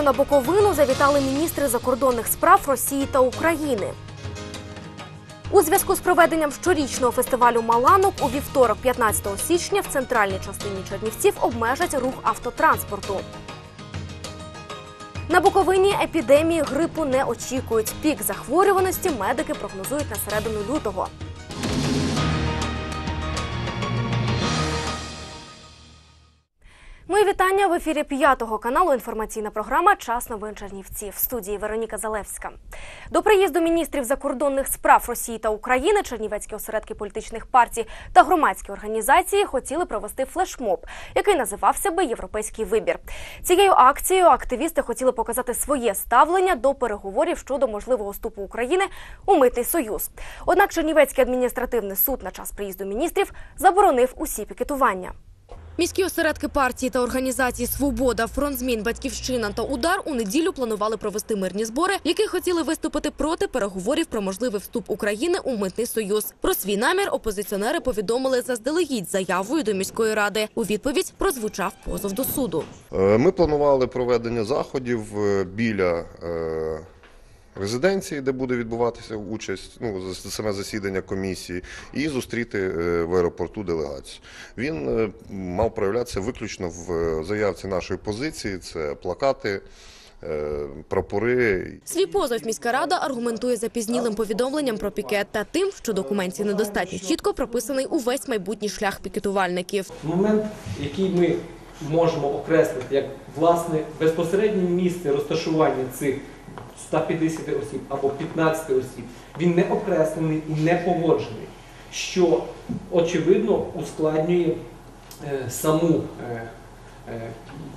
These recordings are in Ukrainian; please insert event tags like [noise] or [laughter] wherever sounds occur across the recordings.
Неділю на Буковину завітали міністри закордонних справ Росії та України. У зв'язку з проведенням щорічного фестивалю Маланок у вівторок, 15 січня, в центральній частині Чернівців обмежать рух автотранспорту. На Буковині епідемії грипу не очікують. Пік захворюваності медики прогнозують на середину лютого. Мої вітання в ефірі п'ятого каналу. Інформаційна програма Час новин Чернівців. В студії Вероніка Залевська. До приїзду міністрів закордонних справ Росії та України Чернівецькі осередки політичних партій та громадські організації хотіли провести флешмоб, який називався би Європейський вибір. Цією акцією активісти хотіли показати своє ставлення до переговорів щодо можливого вступу України у митний союз. Однак Чернівецький адміністративний суд на час приїзду міністрів заборонив усі пікетування. Міські осередки партії та організації Свобода, фронт змін, батьківщина та удар у неділю планували провести мирні збори, які хотіли виступити проти переговорів про можливий вступ України у митний союз. Про свій намір опозиціонери повідомили заздалегідь заявою до міської ради. У відповідь прозвучав позов до суду. Е, Ми планували проведення заходів е, біля е, резиденції, де буде відбуватися участь, ну, саме засідання комісії, і зустріти е, в аеропорту делегацію. Він е, мав проявлятися виключно в е, заявці нашої позиції: це плакати, прапори Свій позов міська рада аргументує запізнілим повідомленням про пікет та тим, що документів недостатньо чітко прописаний увесь майбутній шлях пікетувальників. момент, який ми можемо окреслити як власне безпосереднє місце розташування цих 150 осіб або 15 осіб, він не окреслений і не погоджений, що очевидно ускладнює е, саму. Е,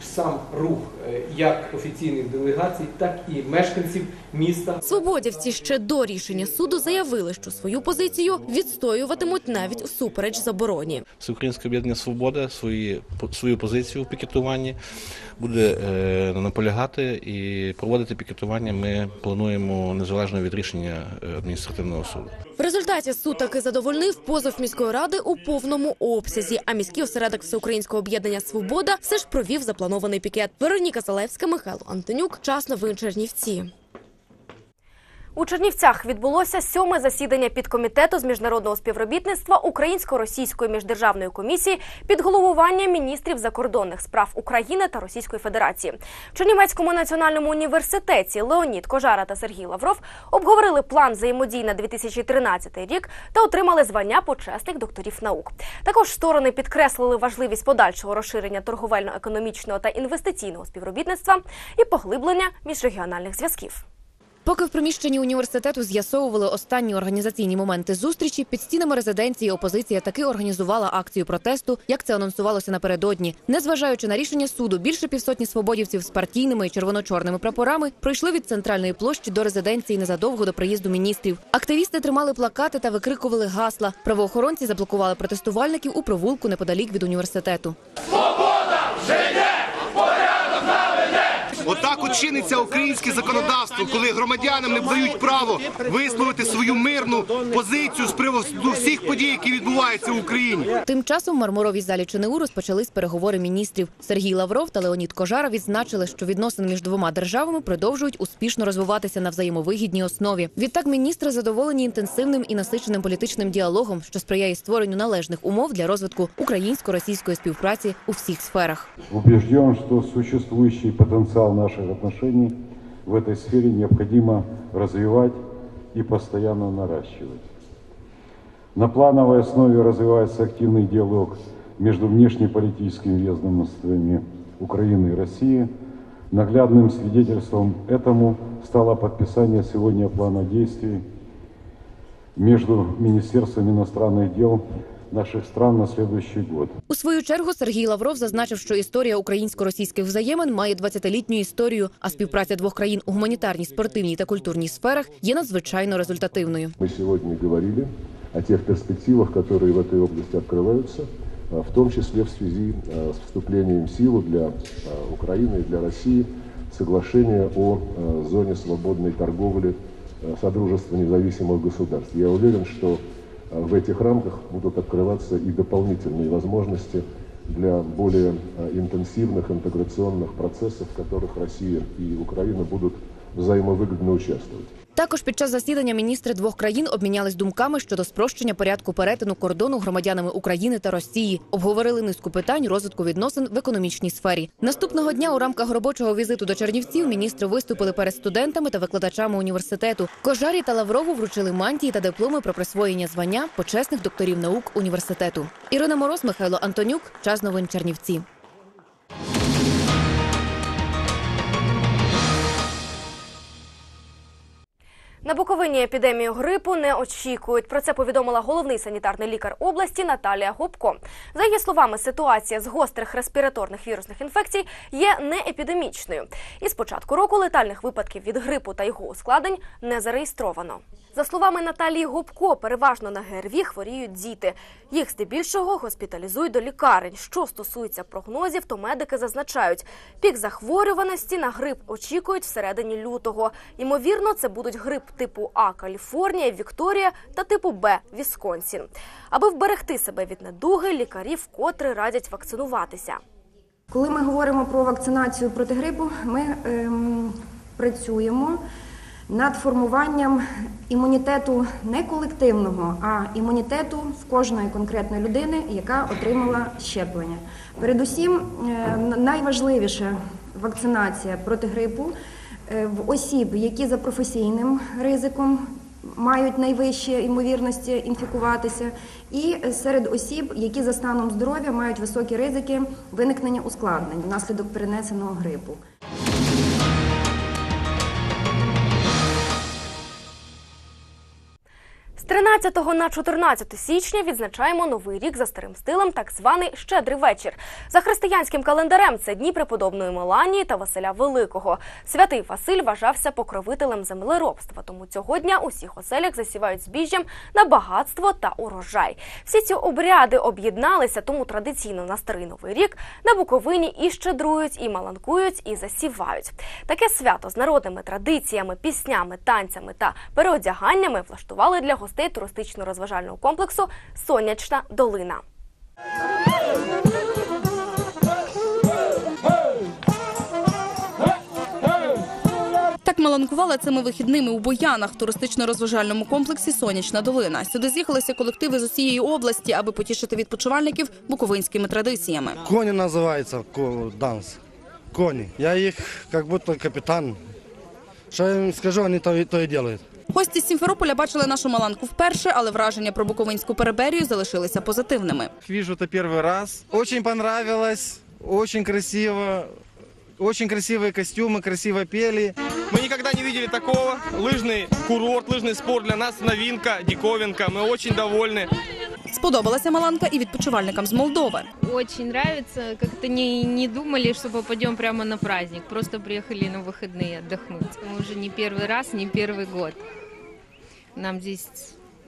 Сам рух е, як офіційних делегацій, так і мешканців міста. Свободівці ще до рішення суду заявили, що свою позицію відстоюватимуть навіть всупереч забороні. Всеукраїнське об'єднання Свобода свої, свою позицію в пікетуванні буде е, наполягати і проводити пікетування ми плануємо незалежно від рішення е, адміністративного суду. В результаті суд таки задовольнив позов міської ради у повному обсязі. А міський осередок всеукраїнського об'єднання Свобода все ж провів запланований пікет. Вероніка Залевська, Михайло Антонюк. Час новин Чернівці. У Чернівцях відбулося сьоме засідання підкомітету з міжнародного співробітництва Українсько-російської міждержавної комісії під головуванням міністрів закордонних справ України та Російської Федерації. В Чернівецькому національному університеті Леонід Кожара та Сергій Лавров обговорили план взаємодії на 2013 рік та отримали звання почесних докторів наук. Також сторони підкреслили важливість подальшого розширення торговельно-економічного та інвестиційного співробітництва і поглиблення міжрегіональних зв'язків. Поки в приміщенні університету з'ясовували останні організаційні моменти зустрічі, під стінами резиденції опозиція таки організувала акцію протесту, як це анонсувалося напередодні. Незважаючи на рішення суду, більше півсотні свободівців з партійними і червоно-чорними прапорами пройшли від центральної площі до резиденції незадовго до приїзду міністрів. Активісти тримали плакати та викрикували гасла. Правоохоронці заблокували протестувальників у провулку неподалік від університету. Отак от чиниться українське законодавство, коли громадянам не дають право висловити свою мирну позицію з приводу всіх подій, які відбуваються в Україні. Тим часом в мармуровій залі ЧНУ розпочались переговори міністрів. Сергій Лавров та Леонід Кожара відзначили, що відносини між двома державами продовжують успішно розвиватися на взаємовигідній основі. Відтак міністри задоволені інтенсивним і насиченим політичним діалогом, що сприяє створенню належних умов для розвитку українсько-російської співпраці у всіх сферах. Убежден, что существующий потенциал наших отношений в этой сфере необходимо развивать и постоянно наращивать. На плановой основе развивается активный диалог между внешнеполитическими ведомствами Украины и России. Наглядным свидетельством этому стало подписание сегодня плана действий между Министерством иностранных дел наших стран на следующий год. У свою чергу Сергій Лавров зазначив, що історія українсько-російських взаємин має 20-літню історію, а співпраця двох країн у гуманітарній, спортивній та культурній сферах є надзвичайно результативною. Мы сегодня говорили о тех перспективах, которые в этой области открываются, а, в том числе в связи а, с вступлением в силу для а, Украины и для России соглашения о а, зоне свободной торговли а, Содружества независимых государств. Я уверен, что а, в этих рамках будут открываться и дополнительные возможности для более э, интенсивных интеграционных процессов, в которых Россия и Украина будут взаимовыгодно участвовать. Також під час засідання міністри двох країн обмінялись думками щодо спрощення порядку перетину кордону громадянами України та Росії. Обговорили низку питань розвитку відносин в економічній сфері. Наступного дня у рамках робочого візиту до Чернівців міністри виступили перед студентами та викладачами університету. Кожарі та Лаврову вручили мантії та дипломи про присвоєння звання почесних докторів наук університету. Ірина Мороз, Михайло Антонюк. Час новин Чернівці. На Буковині епідемію грипу не очікують. Про це повідомила головний санітарний лікар області Наталія Губко. За її словами, ситуація з гострих респіраторних вірусних інфекцій є не епідемічною. І з початку року летальних випадків від грипу та його ускладнень не зареєстровано. За словами Наталії Губко, переважно на ГРВІ хворіють діти. Їх здебільшого госпіталізують до лікарень. Що стосується прогнозів, то медики зазначають, пік захворюваності на грип очікують всередині лютого. Ймовірно, це будуть грип типу А Каліфорнія, Вікторія та типу Б Вісконсін. Аби вберегти себе від недуги, лікарі вкотре радять вакцинуватися. Коли ми говоримо про вакцинацію проти грипу, ми ем, працюємо над формуванням імунітету не колективного, а імунітету в кожної конкретної людини, яка отримала щеплення. Передусім, е, найважливіша вакцинація проти грипу в осіб, які за професійним ризиком мають найвищі ймовірності інфікуватися, і серед осіб, які за станом здоров'я мають високі ризики виникнення ускладнень внаслідок перенесеного грипу. З 13 на 14 січня відзначаємо новий рік за старим стилем, так званий Щедрий вечір. За християнським календарем це дні преподобної Меланії та Василя Великого. Святий Василь вважався покровителем землеробства, тому цього дня у всіх оселях засівають збіжжям на багатство та урожай. Всі ці обряди об'єдналися, тому традиційно на старий новий рік на Буковині і щедрують, і маланкують, і засівають. Таке свято з народними традиціями, піснями, танцями та переодяганнями влаштували для гостей туристично-розважального комплексу Сонячна долина. Так маланкували цими вихідними у Боянах в туристично-розважальному комплексі Сонячна долина. Сюди з'їхалися колективи з усієї області, аби потішити відпочивальників буковинськими традиціями. Кони называется ко- данс. Кони. Я их как будто капитан. Что я им скажу, они то и, то и делают. Гості з Сімферополя бачили нашу маланку вперше, але враження про буковинську переберію залишилися позитивними. Вижу это первый раз. Очень понравилось, очень красиво. Очень красивые костюмы, красиво пели. Мы никогда не видели такого. Лыжный курорт, лыжный спорт для нас новинка, диковинка. Мы очень довольны. Сподобалася маланка і відпочивальникам з Молдови. Очень нравится. Как-то не, не думали, что попадем прямо на праздник. Просто приехали на выходные отдохнуть. Мы уже не первый раз, не первый год. Нам здесь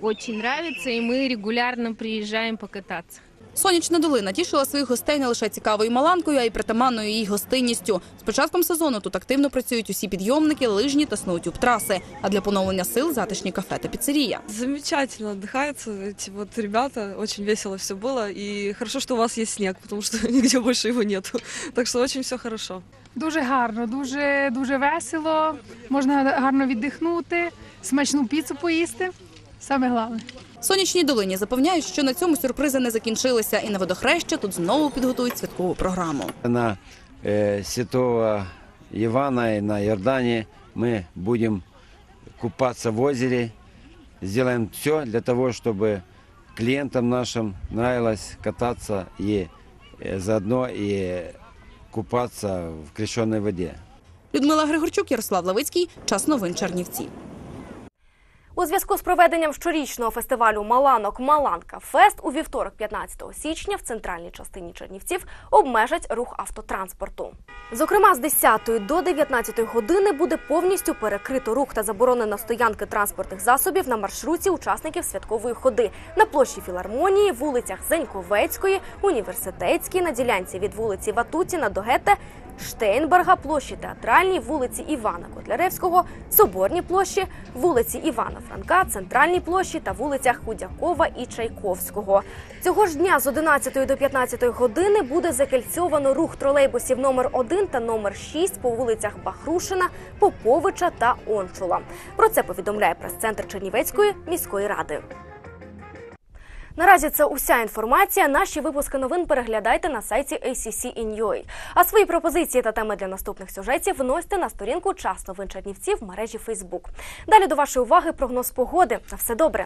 очень нравится, и мы регулярно приезжаем покататься. Сонячна долина тішила своїх гостей не лише цікавою маланкою, а й притаманною її гостинністю. З початком сезону тут активно працюють усі підйомники, лижні та сноутюб траси. А для поновлення сил затишні кафе та піцерія. Замечательно отдыхается. Эти вот ребята, очень весело все было. И хорошо, что у вас есть снег, потому что [laughs] нигде больше его нету. Так что очень все хорошо. Дуже гарно, дуже дуже весело. Можна гарно віддихнути, смачну піцу поїсти. Саме головне. Сонячній долині запевняють, що на цьому сюрпризи не закінчилися, і на водохреща тут знову підготують святкову програму. На э, Святого Ивана и на Иордане мы будем купаться в озере. Сделаем все для того, чтобы клиентам нашим нравилось кататься и э, заодно и купаться в крещенной воде. Людмила Григорчук, Ярослав Лавицький. Час новин Чернівці. У зв'язку з проведенням щорічного фестивалю Маланок Маланка Фест у вівторок, 15 січня, в центральній частині Чернівців обмежать рух автотранспорту. Зокрема, з 10 до 19 години буде повністю перекрито рух та заборонено стоянки транспортних засобів на маршруті учасників святкової ходи на площі філармонії, вулицях Зеньковецької, університетській, на ділянці від вулиці Ватутіна до Гетте Штейнберга, площі Театральній, вулиці Івана Котляревського, Соборній площі, вулиці Івана Франка, Центральній площі та вулицях Худякова і Чайковського. Цього ж дня з 11 до 15 години буде закільцьовано рух тролейбусів номер 1 та номер 6 по вулицях Бахрушина, Поповича та Ончула. Про це повідомляє прес-центр Чернівецької міської ради. Наразі це уся інформація. Наші випуски новин переглядайте на сайті ACC.in.ua. А свої пропозиції та теми для наступних сюжетів вносьте на сторінку Час новин Чернівців в мережі Фейсбук. Далі до вашої уваги прогноз погоди. На все добре.